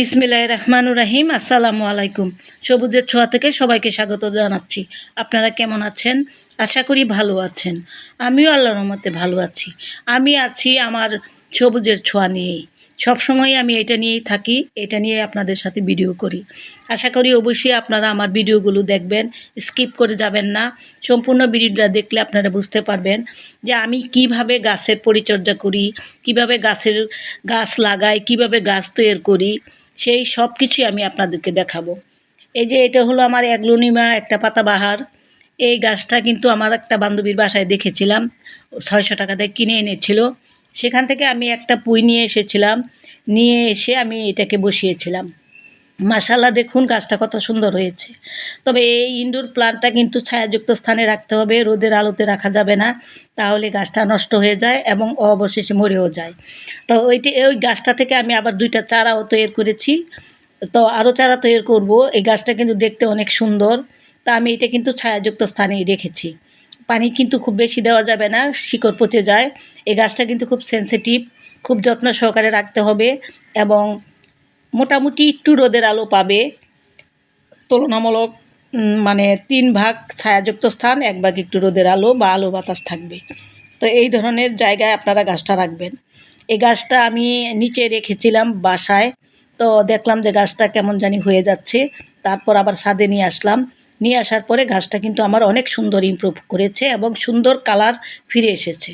বিসমিল্লাহ রহমান রাহিম, আসসালামু আলাইকুম। সবুজের ছোঁয়া থেকে সবাইকে স্বাগত জানাচ্ছি। আপনারা কেমন আছেন? আশা করি ভালো আছেন। আমিও আল্লাহর রহমতে ভালো আছি। আমি আছি আমার সবুজের ছোঁয়া নিয়েই। সবসময় আমি এটা নিয়েই থাকি, এটা নিয়ে আপনাদের সাথে ভিডিও করি। আশা করি অবশ্যই আপনারা আমার ভিডিওগুলো দেখবেন, স্কিপ করে যাবেন না। সম্পূর্ণ ভিডিওটা দেখলে আপনারা বুঝতে পারবেন যে আমি কীভাবে গাছের পরিচর্যা করি, কীভাবে গাছের গাছ লাগাই, কীভাবে গাছ তৈরি করি, সেই সব কিছুই আমি আপনাদেরকে দেখাবো। এই যে এটা হলো আমার অ্যাগ্লোনিমা একটা পাতাবাহার। এই গাছটা কিন্তু আমার একটা বান্ধবীর বাসায় দেখেছিলাম, ছয়শো টাকা দিয়ে কিনে এনেছিল। সেখান থেকে আমি একটা পুঁই নিয়ে এসেছিলাম। নিয়ে এসে আমি এটাকে বসিয়েছিলাম। মাশাল্লাহ দেখুন গাছটা কত সুন্দর হয়েছে। তবে এই ইনডোর প্লান্টটা কিন্তু ছায়াযুক্ত স্থানে রাখতে হবে, রোদের আলোতে রাখা যাবে না। তাহলে গাছটা নষ্ট হয়ে যায় এবং অবশেষে মরেও যায়। তো ওইটি, ওই গাছটা থেকে আমি আবার দুইটা চারাও তৈরি করেছি। তো আরও চারা তৈরি করব। এই গাছটা কিন্তু দেখতে অনেক সুন্দর। তা আমি এটা কিন্তু ছায়াযুক্ত স্থানেই রেখেছি। পানি কিন্তু খুব বেশি দেওয়া যাবে না, শিকড় পচে যায়। এই গাছটা কিন্তু খুব সেন্সিটিভ খুব যত্ন সহকারে রাখতে হবে এবং মোটামুটি একটু রোদের আলো পাবে। তুলনামূলক মানে তিন ভাগ ছায়াযুক্ত স্থান, এক ভাগ একটু রোদের আলো বা আলো বাতাস থাকবে। তো এই ধরনের জায়গায় আপনারা গাছটা রাখবেন। এই গাছটা আমি নিচে রেখেছিলাম বাসায়, তো দেখলাম যে গাছটা কেমন জানি হয়ে যাচ্ছে। তারপর আবার ছাদে নিয়ে আসলাম। নিয়ে আসার পরে গাছটা কিন্তু আমার অনেক সুন্দর ইমপ্রুভ করেছে এবং সুন্দর কালার ফিরে এসেছে।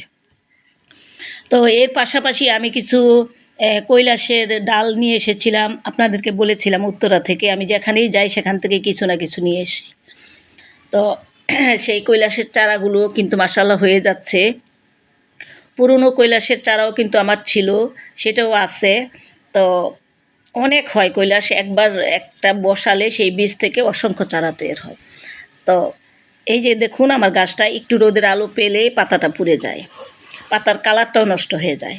তো এর পাশাপাশি আমি কিছু কৈলাসের ডাল নিয়ে এসেছিলাম, আপনাদেরকে বলেছিলাম উত্তরা থেকে, আমি যেখানেই যাই সেখান থেকে কিছু না কিছু নিয়ে এসি তো সেই কৈলাসের চারাগুলো কিন্তু মাসাল্লাহ হয়ে যাচ্ছে। পুরনো কৈলাসের চারাও কিন্তু আমার ছিল, সেটাও আছে। তো অনেক হয় কৈলাস, একবার একটা বসালে সেই বীজ থেকে অসংখ্য চারা তৈরি হয়। তো এই যে দেখুন আমার গাছটা, একটু রোদের আলো পেলে পাতাটা পুড়ে যায়, পাতার কালারটাও নষ্ট হয়ে যায়।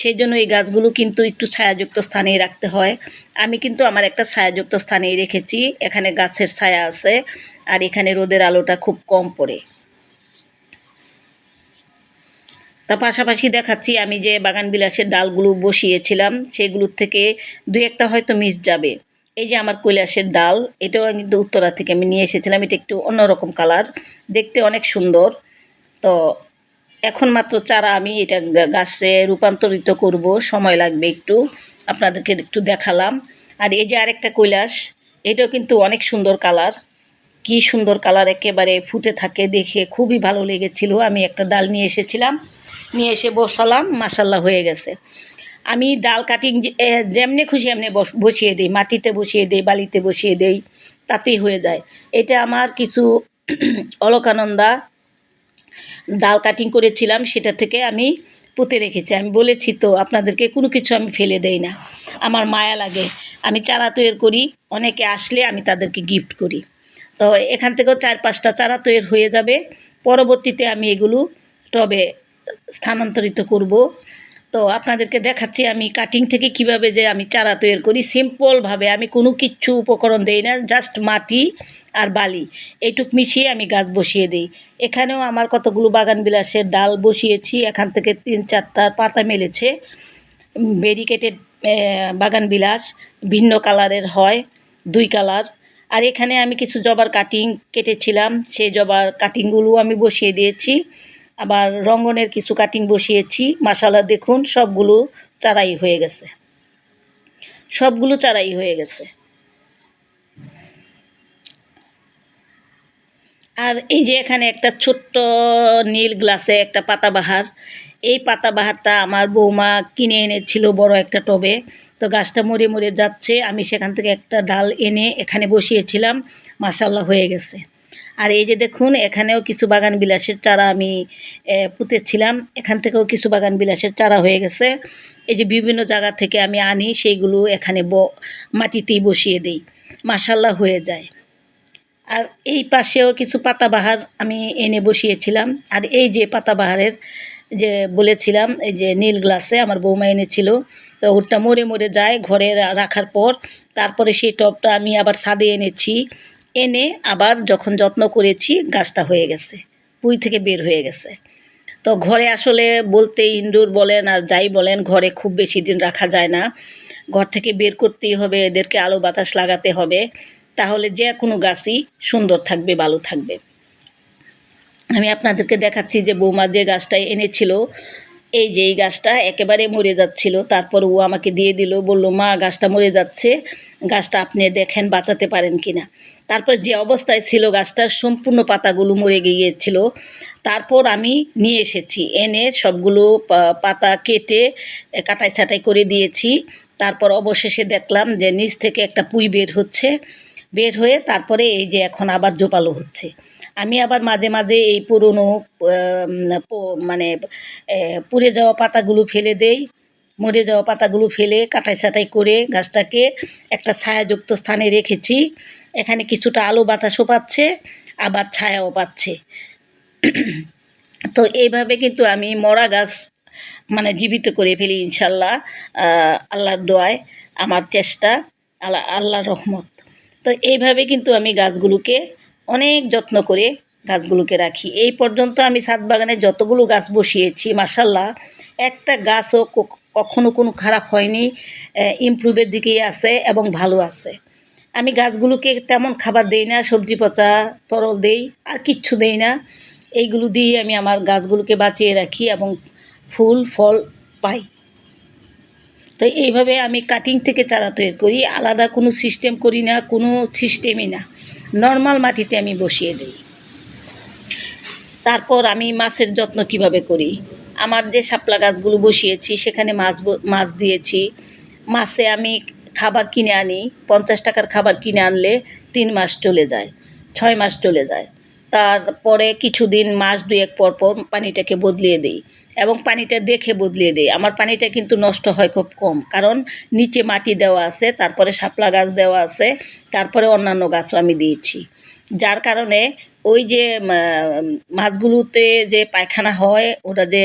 সেই জন্য এই গাছগুলো কিন্তু একটু ছায়াযুক্ত স্থানেই রাখতে হয়। আমি কিন্তু আমার একটা ছায়াযুক্ত স্থানেই রেখেছি, এখানে গাছের ছায়া আছে আর এখানে রোদের আলোটা খুব কম পড়ে। তা পাশাপাশি দেখাচ্ছি আমি যে বাগান বিলাসের ডালগুলো বসিয়েছিলাম, সেগুলোর থেকে দু একটা হয়তো মিস যাবে। এই যে আমার কৈলাসের ডাল, এটাও কিন্তু উত্তরা থেকে আমি নিয়ে এসেছিলাম, এটা একটু অন্যরকম কালার দেখতে অনেক সুন্দর। তো এখন মাত্র চারা আমি এটা গাছে রূপান্তরিত করব, সময় লাগবে একটু, আপনাদেরকে একটু দেখালাম। আর এই যে আরেকটা কৈলাস, এটাও কিন্তু অনেক সুন্দর কালার কি সুন্দর কালার একেবারে ফুটে থাকে দেখে খুবই ভালো লেগেছিল, আমি একটা ডাল নিয়ে এসেছিলাম। নিয়ে এসে বসালাম মাসাল্লাহ হয়ে গেছে। আমি ডাল কাটিং যেমনি খুশি এমনি বস- বসিয়ে দিই, মাটিতে বসিয়ে দিই, বালিতে বসিয়ে দিই, তাতেই হয়ে যায়। এটা আমার কিছু অলকানন্দা ডাল কাটিং করেছিলাম, সেটা থেকে আমি পুঁতে রেখেছি। আমি বলেছি তো, আপনাদেরকে কোনো কিছু আমি ফেলে দেই না। আমার মায়া লাগে। আমি চারা তৈরি করি, অনেকে আসলে আমি তাদেরকে গিফট করি। তো এখান থেকেও চার পাঁচটা চারা তৈরি হয়ে যাবে। পরবর্তীতে আমি এগুলো টবে স্থানান্তরিত করব। তো আপনাদেরকে দেখাচ্ছি আমি কাটিং থেকে কীভাবে যে আমি চারা তৈরি করি। সিম্পলভাবে আমি কোনো কিচ্ছু উপকরণ দেই না জাস্ট মাটি আর বালি। এইটুক মিশিয়ে আমি গাছ বসিয়ে দিই। এখানেও আমার কতগুলো বাগান বিলাসের ডাল বসিয়েছি, এখান থেকে তিন চারটা পাতা মেলেছে। ব্যারিকেটেড বাগান বিলাস, ভিন্ন কালারের হয়, দুই কালার। আর এখানে আমি কিছু জবার কাটিং কেটেছিলাম। সেই জবার কাটিংগুলো আমি বসিয়ে দিয়েছি। আবার রঙ্গনের কিছু কাটিং বসিয়েছি। মাসালা দেখুন সবগুলো চারাই হয়ে গেছে। সবগুলো চারাই হয়ে গেছে। আর এই যে এখানে একটা ছোট্ট নীল গ্লাসে একটা পাতাবাহার। এই পাতাবাহারটা আমার বৌমা কিনে এনেছিল বড় একটা টবে। তো গাছটা মরে মরে যাচ্ছে। আমি সেখান থেকে একটা ডাল এনে এখানে বসিয়েছিলাম। মাসাল্লাহ হয়ে গেছে। আর এই যে দেখুন, এখানেও কিছু বাগান বিলাসের চারা আমি পুঁতেছিলাম। এখান থেকেও কিছু বাগান বিলাসের চারা হয়ে গেছে। এই যে বিভিন্ন জায়গা থেকে আমি আনি, সেইগুলো এখানে ব, মাটিতেই বসিয়ে দিই। মাসাল্লাহ হয়ে যায়। আর এই পাশেও কিছু পাতাবাহার আমি এনে বসিয়েছিলাম। আর এই যে পাতাবাহারের যে বলেছিলাম, এই যে নীল গ্লাসে আমার বৌমা এনেছিল, তো ওটা মরে মরে যায় ঘরে রাখার পর। তারপরে সেই টবটা আমি আবার ছাদে এনেছি। এনে আবার যখন যত্ন করেছি, গাছটা হয়ে গেছে, পুঁই থেকে বের হয়ে গেছে। তো ঘরে আসলে বলতে ইনডোর বলেন আর যাই বলেন, ঘরে খুব বেশি দিন রাখা যায় না। ঘর থেকে বের করতেই হবে, এদেরকে আলো বাতাস লাগাতে হবে। তাহলে যে কোনো গাছই সুন্দর থাকবে, ভালো থাকবে। আমি আপনাদেরকে দেখাচ্ছি যে বৌমা যে গাছটা এনেছিল এই যে এই গাছটা একেবারে মরে যাচ্ছিল, তারপর ও আমাকে দিয়ে দিল, বলল, মা, গাছটা মরে যাচ্ছে, গাছটা আপনি দেখেন বাঁচাতে পারেন কি না তারপর যে অবস্থায় ছিল গাছটার সম্পূর্ণ পাতাগুলো মরে গিয়েছিল, তারপর আমি নিয়ে এসেছি, এনে সবগুলো পাতা কেটে কাটাই ছাটাই করে দিয়েছি। তারপর অবশেষে দেখলাম যে নিচ থেকে একটা পুঁই বের হচ্ছে, বের হয়ে তারপরে এই যে এখন আবার জোপালো হচ্ছে। আমি আবার মাঝে মাঝে এই পুরনো মানে পুড়ে যাওয়া পাতাগুলো ফেলে দেই। মরে যাওয়া পাতাগুলো ফেলে, কাটাই ছাটাই করে গাছটাকে একটা ছায়াযুক্ত স্থানে রেখেছি। এখানে কিছুটা আলো বাতাসও পাচ্ছে, আবার ছায়াও পাচ্ছে। তো এইভাবে কিন্তু আমি মরা গাছ মানে জীবিত করে ফেলি ইনশাল্লাহ আল্লাহর দোয়ায়, আমার চেষ্টা, আল্লাহ, আল্লাহর রহমত। তো এইভাবে কিন্তু আমি গাছগুলোকে অনেক যত্ন করে গাছগুলোকে রাখি। এই পর্যন্ত আমি ছাদ বাগানে যতগুলো গাছ বসিয়েছি মাসাল্লাহ একটা গাছও কখনো কোনো খারাপ হয়নি ইমপ্রুভের দিকেই আছে এবং ভালো আছে। আমি গাছগুলোকে তেমন খাবার দেই না, সবজি পচা, তরল দেই, আর কিচ্ছু দেই না। এইগুলো দিয়ে আমি আমার গাছগুলোকে বাঁচিয়ে রাখি এবং ফুল, ফল পাই। তো এইভাবে আমি কাটিং থেকে চারা তৈরি করি। আলাদা কোনো সিস্টেম করি না, কোনো সিস্টেমই না। নর্মাল মাটিতে আমি বসিয়ে দিই। তারপর আমি মাছের যত্ন কীভাবে করি? আমার যে শাপলা গাছগুলো বসিয়েছি, সেখানে মাছ মাছ দিয়েছি। মাছে আমি খাবার কিনে আনি, পঞ্চাশ টাকার খাবার কিনে আনলে তিন মাস চলে যায়, ছয় মাস চলে যায়। তারপরে কিছুদিন, মাস দুয়েক পর পর পানিটাকে বদলিয়ে দিই এবং পানিটা দেখে বদলিয়ে দিই। আমার পানিটা কিন্তু নষ্ট হয় খুব কম, কারণ নিচে মাটি দেওয়া আছে, তারপরে শাপলা গাছ দেওয়া আছে, তারপরে অন্যান্য গাছও আমি দিয়েছি। যার কারণে ওই যে মাছগুলোতে যে পায়খানা হয়, ওটা যে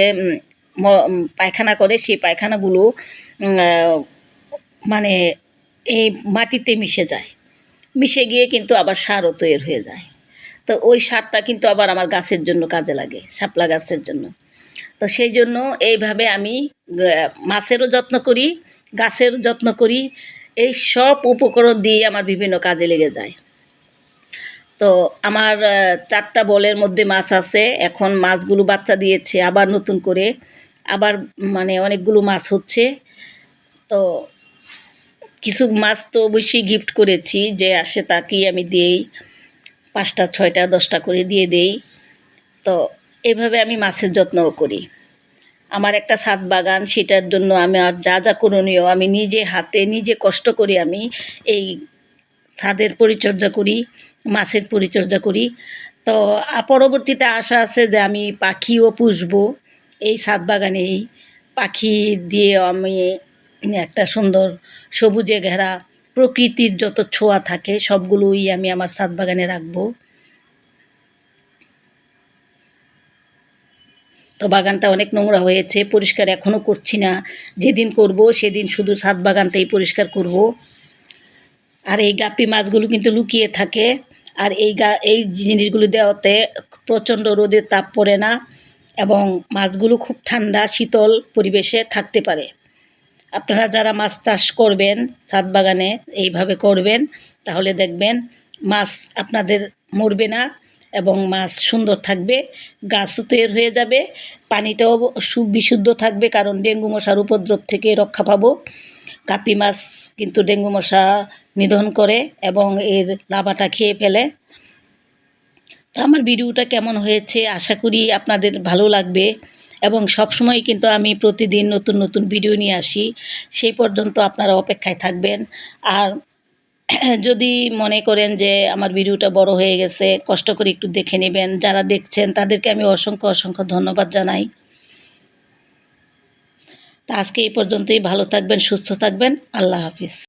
পায়খানা করে, সেই পায়খানাগুলো মানে এই মাটিতে মিশে যায়। মিশে গিয়ে কিন্তু আবার সারও তৈরি হয়ে যায়। তো ওই সারটা কিন্তু আবার আমার গাছের জন্য কাজে লাগে, শাপলা গাছের জন্য। তো সেই জন্য এইভাবে আমি মাছেরও যত্ন করি, গাছের যত্ন করি, এই সব উপকরণ দিয়ে আমার বিভিন্ন কাজে লেগে যায়। তো আমার চারটা বলের মধ্যে মাছ আছে, এখন মাছগুলো বাচ্চা দিয়েছে, আবার নতুন করে, আবার মানে অনেকগুলো মাছ হচ্ছে। তো কিছু মাছ তো অবশ্যই গিফট করেছি, যে আসে তাকেই আমি দিই। পাঁচটা, ছয়টা, দশটা করে দিয়ে দেই। তো এভাবে আমি মাছের যত্নও করি। আমার একটা ছাদ বাগান, সেটার জন্য আমি আর যা যা করণীয় আমি নিজে হাতে নিজে কষ্ট করে আমি এই ছাদের পরিচর্যা করি, মাছের পরিচর্যা করি। তো পরবর্তীতে আশা আছে যে আমি পাখিও পুষবো এই ছাদ বাগানেই। পাখি দিয়ে আমি একটা সুন্দর সবুজে ঘেরা প্রকৃতির যত ছোঁয়া থাকে, সবগুলোই আমি আমার ছাদ বাগানে রাখব। তো বাগানটা অনেক নোংরা হয়েছে, পরিষ্কার এখনও করছি না। যেদিন করব সেদিন শুধু ছাদ বাগানটাই পরিষ্কার করব। আর এই গাপ্পি মাছগুলো কিন্তু লুকিয়ে থাকে। আর এই গা, এই জিনিসগুলো দেওয়াতে প্রচণ্ড রোদের তাপ পড়ে না এবং মাছগুলো খুব ঠান্ডা, শীতল পরিবেশে থাকতে পারে। আপনারা যারা মাছ চাষ করবেন, ছাদ বাগানে এইভাবে করবেন, তাহলে দেখবেন মাছ আপনাদের মরবে না এবং মাছ সুন্দর থাকবে, গাছও তৈরি হয়ে যাবে, পানিটাও সুবিশুদ্ধ থাকবে, কারণ ডেঙ্গু মশার উপদ্রব থেকে রক্ষা পাবো। কাপি মাছ কিন্তু ডেঙ্গু মশা নিধন করে এবং এর লাভাটা খেয়ে ফেলে। তো আমার ভিডিওটা কেমন হয়েছে আশা করি আপনাদের ভালো লাগবে। এবং সবসময় কিন্তু আমি প্রতিদিন নতুন নতুন ভিডিও নিয়ে আসি। সেই পর্যন্ত আপনারা অপেক্ষায় থাকবেন। আর যদি মনে করেন যে আমার ভিডিওটা বড় হয়ে গেছে, কষ্ট করে একটু দেখে নেবেন। যারা দেখছেন, তাদেরকে আমি অসংখ্য অসংখ্য ধন্যবাদ জানাই। তা আজকে এই পর্যন্তই। ভালো থাকবেন, সুস্থ থাকবেন। আল্লাহ হাফিজ।